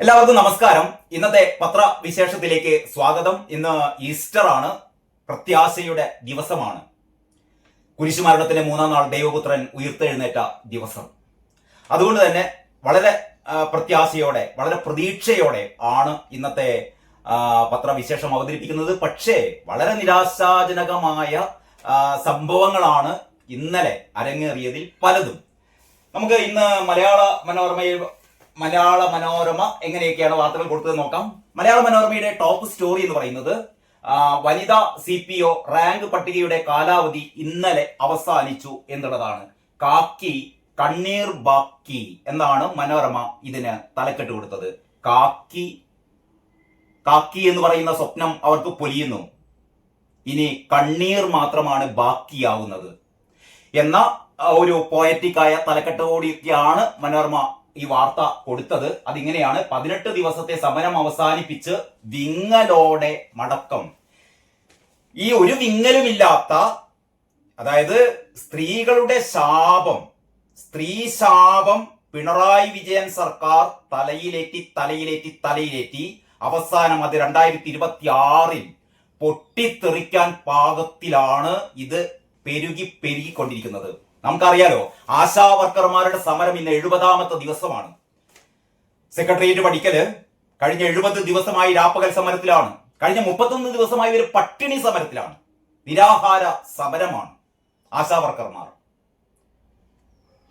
എല്ലാവർക്കും നമസ്കാരം. ഇന്നത്തെ പത്രവിശേഷത്തിലേക്ക് സ്വാഗതം. ഇന്ന് ഈസ്റ്റർ ആണ്. പ്രത്യാശയുടെ ദിവസമാണ്. കുരിശുമരണത്തിന്റെ മൂന്നാം നാൾ ദൈവപുത്രൻ ഉയർത്തെഴുന്നേറ്റ ദിവസം. അതുകൊണ്ട് തന്നെ വളരെ പ്രത്യാശയോടെ വളരെ പ്രതീക്ഷയോടെ ആണ് ഇന്നത്തെ പത്രവിശേഷം അവതരിപ്പിക്കുന്നത്. പക്ഷേ വളരെ നിരാശാജനകമായ സംഭവങ്ങളാണ് ഇന്നലെ അരങ്ങേറിയതിൽ പലതും. നമുക്ക് ഇന്ന് മലയാള മനോരമയിൽ മലയാള മനോരമ എങ്ങനെയൊക്കെയാണ് വാർത്തകൾ കൊടുത്തത് നോക്കാം. മലയാള മനോരമയുടെ ടോപ്പ് സ്റ്റോറി എന്ന് പറയുന്നത് വനിതാ സി പി ഒ റാങ്ക് പട്ടികയുടെ കാലാവധി ഇന്നലെ അവസാനിച്ചു എന്നുള്ളതാണ്. കാക്കി കണ്ണീർ ബാക്കി എന്നാണ് മനോരമ ഇതിന് തലക്കെട്ട് കൊടുത്തത്. കാക്കി കാക്കി എന്ന് പറയുന്ന സ്വപ്നം അവർക്ക് പൊലിയുന്നു. ഇനി കണ്ണീർ മാത്രമാണ് ബാക്കിയാവുന്നത്. എന്ന ഒരു പോയറ്റിക്കായ തലക്കെട്ടോടിയൊക്കെയാണ് മനോരമ ഈ വാർത്ത കൊടുത്തത്. അതിങ്ങനെയാണ് പതിനെട്ട് ദിവസത്തെ സമരം അവസാനിപ്പിച്ച് വിങ്ങലോടെ മടക്കം. ഈ ഒരു വിങ്ങലുമില്ലാത്ത അതായത് സ്ത്രീകളുടെ ശാപം സ്ത്രീ ശാപം പിണറായി വിജയൻ സർക്കാർ തലയിലേറ്റി തലയിലേറ്റി തലയിലേറ്റി അവസാനം അത് രണ്ടായിരത്തി ഇരുപത്തി ആറിൽ പൊട്ടിത്തെറിക്കാൻ പാകത്തിലാണ് ഇത് പെരുകി പെരുകിക്കൊണ്ടിരിക്കുന്നത്. നമുക്കറിയാലോ ആശാ വർക്കർമാരുടെ സമരം ഇന്ന് എഴുപതാമത്തെ ദിവസമാണ്. സെക്രട്ടേറിയറ്റ് പഠിക്കൽ കഴിഞ്ഞ എഴുപത് ദിവസമായി രാപ്പകൽ സമരത്തിലാണ്. കഴിഞ്ഞ മുപ്പത്തൊന്ന് ദിവസമായി ഒരു പട്ടിണി സമരത്തിലാണ്. നിരാഹാര സമരമാണ് ആശാ വർക്കർമാർ.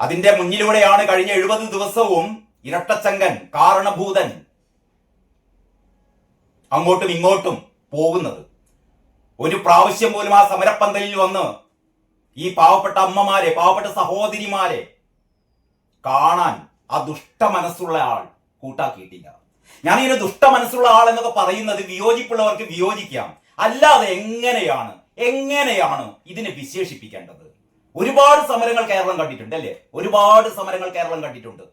അതിന്റെ മുന്നിലൂടെയാണ് കഴിഞ്ഞ എഴുപത് ദിവസവും ഇരട്ടച്ചങ്കൻ കാരണഭൂതൻ അങ്ങോട്ടും ഇങ്ങോട്ടും പോകുന്നത്. ഒരു പ്രാവശ്യം പോലും ആ സമരപ്പന്തലിൽ വന്ന് ഈ പാവപ്പെട്ട അമ്മമാരെ പാവപ്പെട്ട സഹോദരിമാരെ കാണാൻ ആ ദുഷ്ട മനസ്സുള്ള ആൾ കൂട്ടാക്കിയിട്ടില്ല. ഞാൻ ഇങ്ങനെ ദുഷ്ട മനസ്സുള്ള ആൾ എന്നൊക്കെ പറയുന്നത് വിയോജിപ്പുള്ളവർക്ക് വിയോജിക്കാം. അല്ലാതെ എങ്ങനെയാണ് എങ്ങനെയാണ് ഇതിനെ വിശേഷിപ്പിക്കേണ്ടത്? ഒരുപാട് സമരങ്ങൾ കേരളം കണ്ടിട്ടുണ്ട് അല്ലേ? ഒരുപാട് സമരങ്ങൾ കേരളം കണ്ടിട്ടുണ്ട്.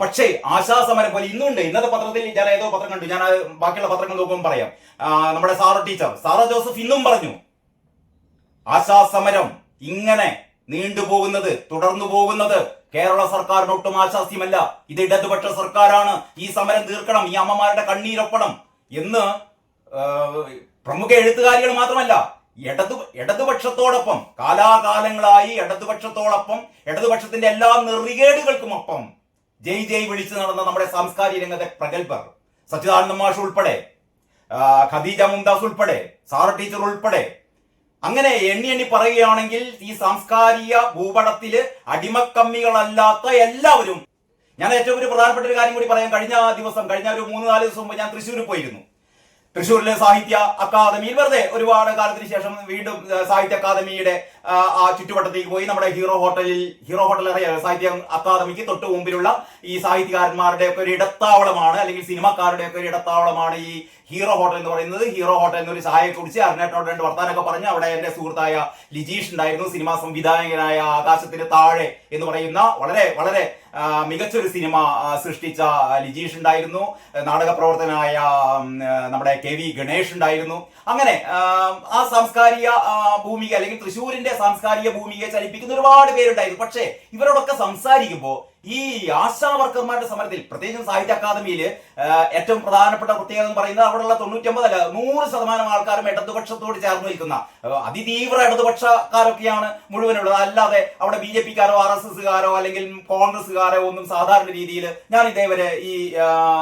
പക്ഷേ ആശാ സമരം പോലെ ഇന്നുണ്ട്. ഇന്നത്തെ പത്രത്തിൽ ഞാൻ ഏതോ പത്രം കണ്ടു. ഞാൻ ബാക്കിയുള്ള പത്രങ്ങൾ നോക്കുമ്പോൾ പറയാം. നമ്മുടെ സാറ ടീച്ചർ സാറ ജോസഫ് ഇന്നും പറഞ്ഞു ആശാ സമരം ഇങ്ങനെ നീണ്ടുപോകുന്നത് തുടർന്നു പോകുന്നത് കേരള സർക്കാരിന് ഒട്ടും ആശാസ്യമല്ല. ഇത് ഇടതുപക്ഷ സർക്കാരാണ്. ഈ സമരം തീർക്കണം. ഈ അമ്മമാരുടെ കണ്ണീരൊപ്പണം എന്ന് പ്രമുഖ എഴുത്തുകാരികൾ മാത്രമല്ല ഇടതു ഇടതുപക്ഷത്തോടൊപ്പം കാലാകാലങ്ങളായി ഇടതുപക്ഷത്തോടൊപ്പം ഇടതുപക്ഷത്തിന്റെ എല്ലാ നെറികേടുകൾക്കും ഒപ്പം ജയ് ജയ് വിളിച്ചു നടന്ന നമ്മുടെ സാംസ്കാരിക രംഗത്തെ പ്രഗത്ഭർ സച്ചിദാനന്ദ മാഷ് ഉൾപ്പെടെ ഖദീജ മുംതാസ് ഉൾപ്പെടെ സാർ ടീച്ചർ ഉൾപ്പെടെ അങ്ങനെ എണ്ണി എണ്ണി പറയുകയാണെങ്കിൽ ഈ സാംസ്കാരിക ഭൂപടത്തിൽ അടിമക്കമ്മികളല്ലാത്ത എല്ലാവരും ഞാൻ ഏറ്റവും ഒരു പ്രധാനപ്പെട്ട ഒരു കാര്യം കൂടി പറയാം. കഴിഞ്ഞ ദിവസം കഴിഞ്ഞ ഒരു മൂന്ന് നാല് ദിവസം മുമ്പ് ഞാൻ തൃശ്ശൂരിൽ പോയിരുന്നു. തൃശ്ശൂരിലെ സാഹിത്യ അക്കാദമിയിൽ വെറുതെ ഒരുപാട് കാലത്തിന് ശേഷം വീണ്ടും സാഹിത്യ അക്കാദമിയുടെ ആ, ചുറ്റുവട്ടത്തേക്ക് പോയി നമ്മുടെ ഹീറോ ഹോട്ടലിൽ ഹീറോ ഹോട്ടൽ അറിയാം സാഹിത്യ അക്കാദമിക്ക് തൊട്ട് മുമ്പിലുള്ള ഈ സാഹിത്യകാരന്മാരുടെ ഒക്കെ ഒരു ഇടത്താവളമാണ് അല്ലെങ്കിൽ സിനിമക്കാരുടെ ഒക്കെ ഒരു ഇടത്താവളമാണ് ഈ ഹീറോ ഹോട്ടൽ എന്ന് പറയുന്നത്. ഹീറോ ഹോട്ടൽ എന്നൊരു സഹായം കുടിച്ച് അരുണേട്ടനോട് രണ്ട് വർത്താനൊക്കെ പറഞ്ഞ് അവിടെ എന്റെ സുഹൃത്തായ ലിജീഷ് ഉണ്ടായിരുന്നു സിനിമാ സംവിധായകനായ ആകാശത്തിന്റെ താഴെ എന്ന് പറയുന്ന വളരെ വളരെ മികച്ചൊരു സിനിമ സൃഷ്ടിച്ച ലിജീഷ് ഉണ്ടായിരുന്നു. നാടക പ്രവർത്തനായ നമ്മുടെ കെ വി ഗണേഷ് ഉണ്ടായിരുന്നു. അങ്ങനെ ആ, സാംസ്കാരിക ഭൂമിക അല്ലെങ്കിൽ തൃശ്ശൂരിന്റെ സാംസ്കാരിക ഭൂമികയെ ചലിപ്പിക്കുന്ന ഒരുപാട് പേരുണ്ടായിരുന്നു. പക്ഷേ ഇവരോടൊക്കെ സംസാരിക്കുമ്പോൾ ഈ ആശാ വർക്കർമാരുടെ സമരത്തിൽ പ്രത്യേകിച്ചും സാഹിത്യ അക്കാദമിയിൽ ഏറ്റവും പ്രധാനപ്പെട്ട പ്രത്യേകത എന്ന് പറയുന്നത് അവിടെയുള്ള തൊണ്ണൂറ്റൊമ്പത് അല്ല നൂറ് ശതമാനം ആൾക്കാരും ഇടതുപക്ഷത്തോട് ചേർന്ന് നിൽക്കുന്ന അതിതീവ്ര ഇടതുപക്ഷക്കാരൊക്കെയാണ് മുഴുവനുള്ളത്. അല്ലാതെ അവിടെ ബി ജെ പിക്കാരോ ആർ എസ് എസ്സുകാരോ അല്ലെങ്കിൽ കോൺഗ്രസ്സുകാരോ ഒന്നും സാധാരണ രീതിയിൽ ഞാൻ ഇതേവരെ ഈ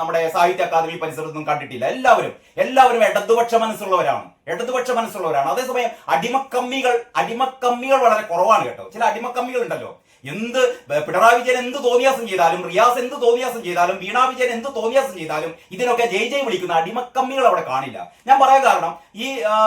നമ്മുടെ സാഹിത്യ അക്കാദമി പരിസരത്തൊന്നും കണ്ടിട്ടില്ല. എല്ലാവരും എല്ലാവരും ഇടതുപക്ഷ മനസ്സുള്ളവരാണ്. ഇടതുപക്ഷ മനസ്സുള്ളവരാണ്. അതേസമയം അടിമക്കമ്മികൾ അടിമക്കമ്മികൾ വളരെ കുറവാണ് കേട്ടോ. ചില അടിമക്കമ്മികൾ ഉണ്ടല്ലോ എന്ത് പിണറായി വിജയൻ എന്ത് തോന്നിയാസം ചെയ്താലും റിയാസ് എന്ത് തോന്നിയാസം ചെയ്താലും വീണ വിജയൻ എന്ത് തോന്നിയാസം ചെയ്താലും ഇതിനൊക്കെ ജയ് ജയ് വിളിക്കുന്ന അടിമക്കമ്മികൾ അവിടെ കാണില്ല. ഞാൻ പറയാൻ കാരണം ഈ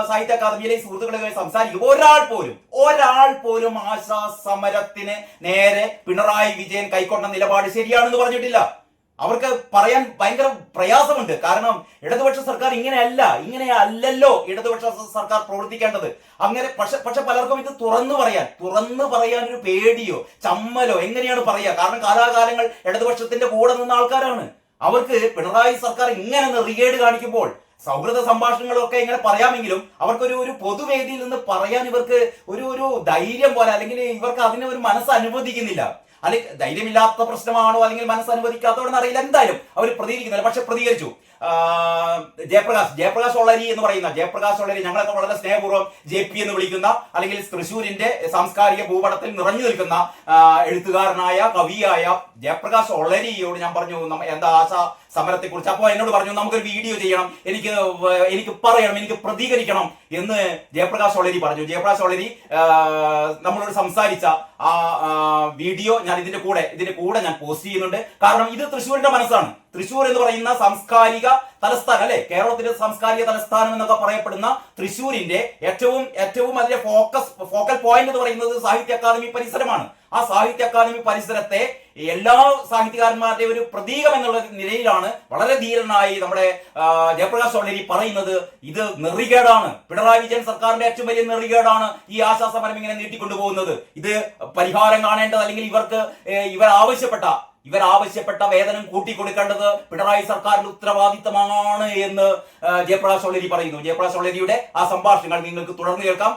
സാഹിത്യ അക്കാദമിയിലെ ഈ സുഹൃത്തുക്കളുമായി സംസാരിക്കുമ്പോൾ ഒരാൾ പോലും ഒരാൾ പോലും ആശാ സമരത്തിന് നേരെ പിണറായി വിജയൻ കൈക്കൊണ്ട നിലപാട് ശരിയാണെന്ന് പറഞ്ഞിട്ടില്ല. അവർക്ക് പറയാൻ ഭയങ്കര പ്രയാസമുണ്ട്. കാരണം ഇടതുപക്ഷ സർക്കാർ ഇങ്ങനെയല്ല ഇങ്ങനെ അല്ലല്ലോ ഇടതുപക്ഷ സർക്കാർ പ്രവർത്തിക്കേണ്ടത്. അങ്ങനെ പക്ഷെ പക്ഷെ പലർക്കും ഇത് തുറന്നു പറയാൻ തുറന്നു പറയാൻ ഒരു പേടിയോ ചമ്മലോ എങ്ങനെയാണ് പറയുക കാരണം കാലാകാലങ്ങൾ ഇടതുപക്ഷത്തിന്റെ കൂടെ നിന്ന ആൾക്കാരാണ്. അവർക്ക് പിണറായി സർക്കാർ ഇങ്ങനെ റിയേഡ് കാണിക്കുമ്പോൾ സൗഹൃദ സംഭാഷണങ്ങളൊക്കെ ഇങ്ങനെ പറയാമെങ്കിലും അവർക്കൊരു ഒരു പൊതുവേദിയിൽ നിന്ന് പറയാൻ ഇവർക്ക് ഒരു ഒരു ധൈര്യം പോലെ അല്ലെങ്കിൽ ഇവർക്ക് അതിന് ഒരു മനസ്സ് അനുവദിക്കുന്നില്ല. അല്ലെങ്കിൽ ധൈര്യമില്ലാത്ത പ്രശ്നമാണോ അല്ലെങ്കിൽ മനസ്സ് മനസ്സനുവദിക്കാത്തതാണെന്ന് അറിയില്ല. എന്തായാലും അവർ പ്രതികരിക്കുന്നില്ല. പക്ഷെ പ്രതികരിച്ചു. ജയപ്രകാശ് ജയപ്രകാശ് ഒളരി എന്ന് പറയുന്ന ജയപ്രകാശ് ഒളരി ഞങ്ങളൊക്കെ വളരെ സ്നേഹപൂർവം ജെ പി എന്ന് വിളിക്കുന്ന അല്ലെങ്കിൽ തൃശ്ശൂരിന്റെ സാംസ്കാരിക ഭൂപടത്തിൽ നിറഞ്ഞു നിൽക്കുന്ന എഴുത്തുകാരനായ കവിയായ ജയപ്രകാശ് ഒളരിയോട് ഞാൻ പറഞ്ഞു എന്താ ആശ സമരത്തെ കുറിച്ച് അപ്പോൾ എന്നോട് പറഞ്ഞു നമുക്കൊരു വീഡിയോ ചെയ്യണം. എനിക്ക് എനിക്ക് പറയണം. എനിക്ക് പ്രതികരിക്കണം. എന്ന് ജയപ്രകാശ് ഒളരി പറഞ്ഞു. ജയപ്രകാശ് ഒളരി നമ്മളോട് സംസാരിച്ച വീഡിയോ ഞാൻ ഇതിന്റെ കൂടെ ഇതിന്റെ കൂടെ ഞാൻ പോസ്റ്റ് ചെയ്യുന്നുണ്ട്. കാരണം ഇത് തൃശ്ശൂരിന്റെ മനസ്സാണ്. തൃശ്ശൂർ എന്ന് പറയുന്ന സാംസ്കാരിക തലസ്ഥാനം അല്ലെ? കേരളത്തിന്റെ സാംസ്കാരിക തലസ്ഥാനം എന്നൊക്കെ പറയപ്പെടുന്ന തൃശ്ശൂരിന്റെ ഏറ്റവും ഏറ്റവും അതിന്റെ ഫോക്കസ് ഫോക്കൽ പോയിന്റ് എന്ന് പറയുന്നത് സാഹിത്യ അക്കാദമി പരിസരമാണ്. ആ സാഹിത്യ അക്കാദമി പരിസരത്തെ എല്ലാ സാഹിത്യകാരന്മാരുടെയും ഒരു പ്രതീകം എന്നുള്ള നിലയിലാണ് വളരെ ധീരനായി നമ്മുടെ ജയപ്രകാശ് ഒള്ളരി പറയുന്നത്. ഇത് നെറികേടാണ്. പിണറായി വിജയൻ സർക്കാരിന്റെ ഏറ്റവും വലിയ നെറികേടാണ് ഈ ആശാ സമരം ഇങ്ങനെ നീട്ടിക്കൊണ്ടുപോകുന്നത്. ഇത് പരിഹാരം കാണേണ്ടത് അല്ലെങ്കിൽ ഇവർക്ക് ഇവർ ആവശ്യപ്പെട്ട ഇവർ ആവശ്യപ്പെട്ട വേതനം കൂട്ടിക്കൊടുക്കേണ്ടത് പിണറായി സർക്കാരിന്റെ ഉത്തരവാദിത്തമാണ് എന്ന് ജയപ്രകാശ് ഒള്ളരി പറയുന്നു. ജയപ്രകാശ് ഒള്ളരിയുടെ ആ സംഭാഷണങ്ങൾ നിങ്ങൾക്ക് തുടർന്ന് കേൾക്കാം.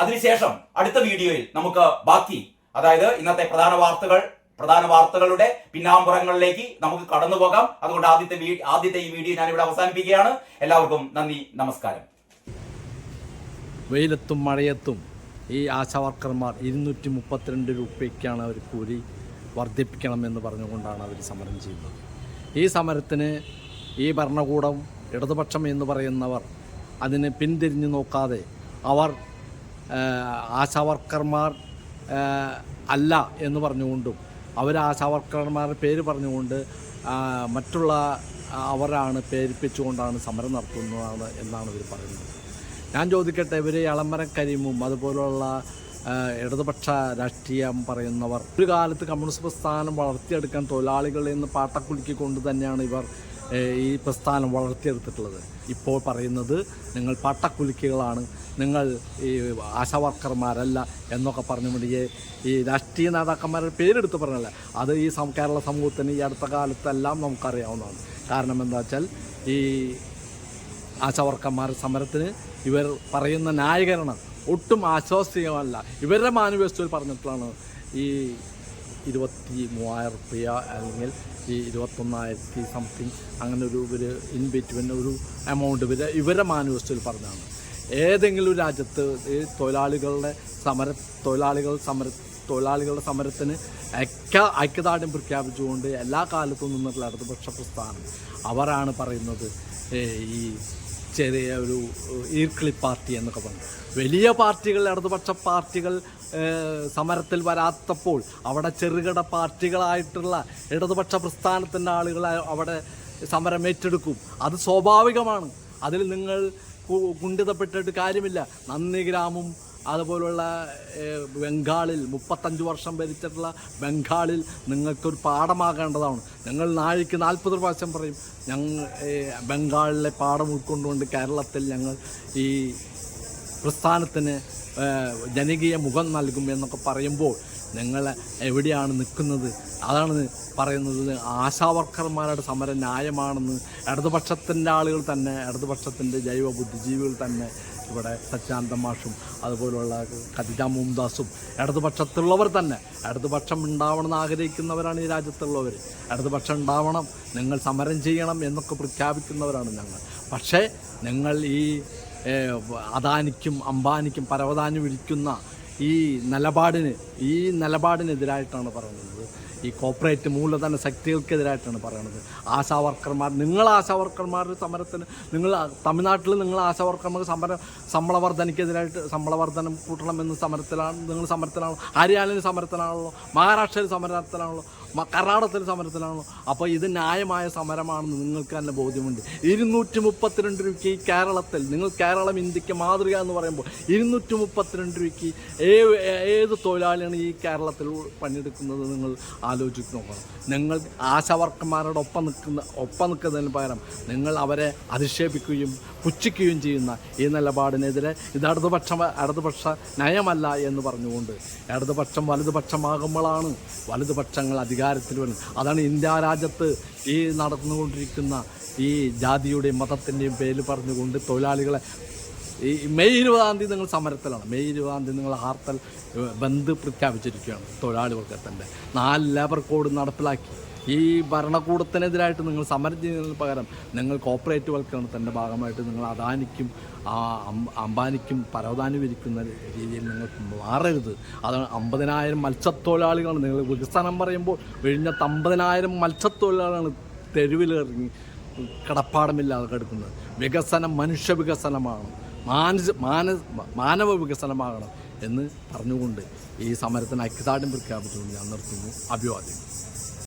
അതിനുശേഷം അടുത്ത വീഡിയോയിൽ നമുക്ക് ബാക്കി അതായത് ഇന്നത്തെ പ്രധാന വാർത്തകൾ പ്രധാന വാർത്തകളുടെ പിന്നാമ്പുറങ്ങളിലേക്ക് നമുക്ക് കടന്നു പോകാം അതുകൊണ്ട് ആദ്യത്തെ ആദ്യത്തെ ഈ വീഡിയോ ഞാൻ ഇവിടെ അവസാനിപ്പിക്കുകയാണ്. എല്ലാവർക്കും നന്ദി നമസ്കാരം. വെയിലത്തും മഴയത്തും ഈ ആശാവർക്കർമാർ ഇരുന്നൂറ്റി മുപ്പത്തിരണ്ട് രൂപയ്ക്കാണ് അവർ കൂലി വർദ്ധിപ്പിക്കണമെന്ന് പറഞ്ഞുകൊണ്ടാണ് അവർ സമരം ചെയ്യുന്നത്. ഈ സമരത്തിന് ഈ ഭരണകൂടം ഇടതുപക്ഷം എന്ന് പറയുന്നവർ അതിനെ പിന്തിരിഞ്ഞു നോക്കാതെ അവർ ആശാവർക്കർമാർ അല്ല എന്ന് പറഞ്ഞുകൊണ്ടും അവർ ആശാവർക്കർമാരുടെ പേര് പറഞ്ഞുകൊണ്ട് ആ, മറ്റുള്ള ആ, അവരാണ് പേരിപ്പിച്ചുകൊണ്ടാണ് സമരം നടത്തുന്നതാണ് എന്നാണ് ഇവർ പറയുന്നത്. ഞാൻ ചോദിക്കട്ടെ ഇവർ എളമരം കരീമും അതുപോലുള്ള ഇടതുപക്ഷ രാഷ്ട്രീയം പറയുന്നവർ. ഒരു കാലത്ത് കമ്മ്യൂണിസ്റ്റ് പ്രസ്ഥാനം വളർത്തിയെടുക്കാൻ തൊഴിലാളികളിൽ നിന്ന് പാട്ടക്കുലുക്കിക്കൊണ്ട് തന്നെയാണ് ഇവർ ഈ പ്രസ്ഥാനം വളർത്തിയെടുത്തിട്ടുള്ളത്. ഇപ്പോൾ പറയുന്നത് നിങ്ങൾ പട്ടക്കുലുക്കികളാണ് നിങ്ങൾ ഈ ആശാവർക്കർമാരല്ല എന്നൊക്കെ പറഞ്ഞു ഈ ഈ രാഷ്ട്രീയ നേതാക്കന്മാരുടെ പേരെടുത്ത് പറഞ്ഞല്ല? അത് ഈ കേരള സമൂഹത്തിന് ഈ അടുത്ത കാലത്തെല്ലാം നമുക്കറിയാവുന്നതാണ്. കാരണം എന്താ വെച്ചാൽ ഈ ആശാവർക്കന്മാർ സമരത്തിന് ഇവർ പറയുന്ന ന്യായീകരണം ഒട്ടും ആശ്വാസികമല്ല ഇവരുടെ മാനിഫെസ്റ്റോയിൽ പറഞ്ഞിട്ടുള്ളതാണ് ഈ ഇരുപത്തി മൂവായിരം റുപ്യ അല്ലെങ്കിൽ ഈ ഇരുപത്തൊന്നായിരത്തി സംതിങ് അങ്ങനെ ഒരു ഒരു ഇൻ ബിറ്റ്വീൻ ഒരു എമൗണ്ട് വരെ ഇവരെ മാനിഫെസ്റ്റോയിൽ പറഞ്ഞതാണ്. ഏതെങ്കിലും രാജ്യത്ത് ഈ തൊഴിലാളികളുടെ സമര തൊഴിലാളികൾ സമര തൊഴിലാളികളുടെ സമരത്തിന് ഐക്യ ഐക്യദാർഢ്യം പ്രഖ്യാപിച്ചുകൊണ്ട് എല്ലാ കാലത്തും നിന്നിട്ടുള്ള ഇടതുപക്ഷ പ്രസ്ഥാനം അവരാണ് പറയുന്നത് ഈ ചെറിയ ഒരു ഈർക്കിളി പാർട്ടി എന്നൊക്കെ പറഞ്ഞു. വലിയ പാർട്ടികൾ ഇടതുപക്ഷ പാർട്ടികൾ സമരത്തിൽ വരാത്തപ്പോൾ അവിടെ ചെറുകിട പാർട്ടികളായിട്ടുള്ള ഇടതുപക്ഷ പ്രസ്ഥാനത്തിന്റെ ആളുകൾ അവിടെ സമരം ഏറ്റെടുക്കും. അത് സ്വാഭാവികമാണ്. അതിൽ നിങ്ങൾ കു- കുണ്ഠിതപ്പെട്ടിട്ട് കാര്യമില്ല. നന്ദി ഗ്രാമും അതുപോലുള്ള ബംഗാളിൽ മുപ്പത്തഞ്ച് വർഷം ഭരിച്ചിട്ടുള്ള ബംഗാളിൽ നിങ്ങൾക്കൊരു പാഠമാകേണ്ടതാണ്. ഞങ്ങൾ നാഴിക്ക് നാൽപ്പത് പ്രാവശ്യം പറയും ഞങ്ങൾ ബംഗാളിലെ പാഠം ഉൾക്കൊണ്ടുകൊണ്ട് കേരളത്തിൽ ഞങ്ങൾ ഈ പ്രസ്ഥാനത്തിന് ജനകീയ മുഖം നൽകും എന്നൊക്കെ പറയുമ്പോൾ നിങ്ങൾ എവിടെയാണ് നിൽക്കുന്നത്? അതാണ് പറയുന്നത് ആശാവർക്കർമാരുടെ സമരം ന്യായമാണെന്ന്. ഇടതുപക്ഷത്തിന്റെ ആളുകൾ തന്നെ ഇടതുപക്ഷത്തിന്റെ ജൈവ ബുദ്ധിജീവികൾ തന്നെ ഇവിടെ സച്ചാനന്ദ മാഷും അതുപോലുള്ള ഖദിജ മുംദാസും ഇടതുപക്ഷത്തുള്ളവർ തന്നെ. ഇടതുപക്ഷം ഉണ്ടാവണമെന്ന് ആഗ്രഹിക്കുന്നവരാണ് ഈ രാജ്യത്തുള്ളവർ ഇടതുപക്ഷം ഉണ്ടാവണം നിങ്ങൾ സമരം ചെയ്യണം എന്നൊക്കെ പ്രഖ്യാപിക്കുന്നവരാണ് ഞങ്ങൾ. പക്ഷേ നിങ്ങൾ ഈ അദാനിക്കും അംബാനിക്കും പരവതാനി വിളിക്കുന്ന ഈ നിലപാടിന് ഈ നിലപാടിനെതിരായിട്ടാണ് പറയുന്നത്. ഈ കോപ്പറേറ്റ് മൂലധന ശക്തികൾക്കെതിരായിട്ടാണ് പറയുന്നത് ആശാ വർക്കർമാർ നിങ്ങൾ ആശാ വർക്കർമാരുടെ സമരത്തിന് നിങ്ങൾ തമിഴ്നാട്ടിൽ നിങ്ങൾ ആശാ വർക്കർമാർക്ക് സമരം ശമ്പള വർധനയ്ക്കെതിരായിട്ട് ശമ്പള വർധനം കൂട്ടണമെന്ന് സമരത്തിലാണ് നിങ്ങൾ സമരത്തിലാണല്ലോ ഹരിയാനയിൽ സമരത്തിലാണല്ലോ മഹാരാഷ്ട്രയിൽ സമരത്തിലാണല്ലോ കർണാടകത്തിൽ സമരത്തിലാണല്ലോ. അപ്പോൾ ഇത് ന്യായമായ സമരമാണെന്ന് നിങ്ങൾക്ക് തന്നെ ബോധ്യമുണ്ട്. ഇരുന്നൂറ്റി മുപ്പത്തിരണ്ട് രൂപയ്ക്ക് ഈ കേരളത്തിൽ നിങ്ങൾ കേരളം ഇന്ത്യയ്ക്ക് മാതൃക എന്ന് പറയുമ്പോൾ ഇരുന്നൂറ്റി മുപ്പത്തിരണ്ട് രൂപയ്ക്ക് ഏത് ഏത് തൊഴിലാളിയാണ് ഈ കേരളത്തിൽ പണിയെടുക്കുന്നത് നിങ്ങൾ ആലോചിച്ച് നോക്കണം. നിങ്ങൾ ആശാവർക്കന്മാരോട് ഒപ്പം നിൽക്കുന്ന ഒപ്പം നിൽക്കുന്നതിന് പകരം നിങ്ങൾ അവരെ അധിക്ഷേപിക്കുകയും പുച്ഛിക്കുകയും ചെയ്യുന്ന ഈ നിലപാടിനെതിരെ ഇത് ഇടതുപക്ഷ ഇടതുപക്ഷ നയമല്ല എന്ന് പറഞ്ഞുകൊണ്ട് ഇടതുപക്ഷം വലതുപക്ഷമാകുമ്പോഴാണ് വലതുപക്ഷങ്ങൾ അധികാരത്തിൽ വരുന്നത് അതാണ് ഇന്ത്യ രാജ്യത്ത് ഈ നടന്നുകൊണ്ടിരിക്കുന്ന ഈ ജാതിയുടെയും മതത്തിന്റെയും പേര് പറഞ്ഞുകൊണ്ട് തൊഴിലാളികളെ ഈ മെയ് ഇരുപതാം തീയതി നിങ്ങൾ സമരത്തിലാണ്. മെയ് ഇരുപതാം തീയതി നിങ്ങൾ ഹാർത്തൽ ബന്ധ് പ്രഖ്യാപിച്ചിരിക്കുകയാണ് തൊഴിലാളി വർഗത്തിന്റെ നാല് ലേബർ കോഡ് നടപ്പിലാക്കി. ഈ ഭരണകൂടത്തിനെതിരായിട്ട് നിങ്ങൾ സമരം ചെയ്യുന്നതിന് പകരം നിങ്ങൾ കോപ്പറേറ്റ് വൽക്കരണത്തിന്റെ ഭാഗമായിട്ട് നിങ്ങൾ അദാനിക്കും ആ, അംബാനിക്കും പരവതാനി വിരിക്കുന്ന രീതിയിൽ നിങ്ങൾ മാറരുത്. അത് അമ്പതിനായിരം മത്സ്യത്തൊഴിലാളികളാണ് നിങ്ങൾ വികസനം പറയുമ്പോൾ വിഴിഞ്ഞത്ത് അമ്പതിനായിരം മത്സ്യത്തൊഴിലാളികളാണ് തെരുവിലിറങ്ങി കടപ്പാടമില്ലാതെ കിടക്കുന്നത്. വികസനം മനുഷ്യ വികസനമാണ്. മാനസ മാന മാനവ വികസനമാകണം എന്ന് പറഞ്ഞുകൊണ്ട് ഈ സമരത്തിന് ഐക്യദാർഢ്യം പ്രഖ്യാപിച്ചുകൊണ്ട് ഞാൻ നിർത്തുന്നു. അഭിവാദ്യം.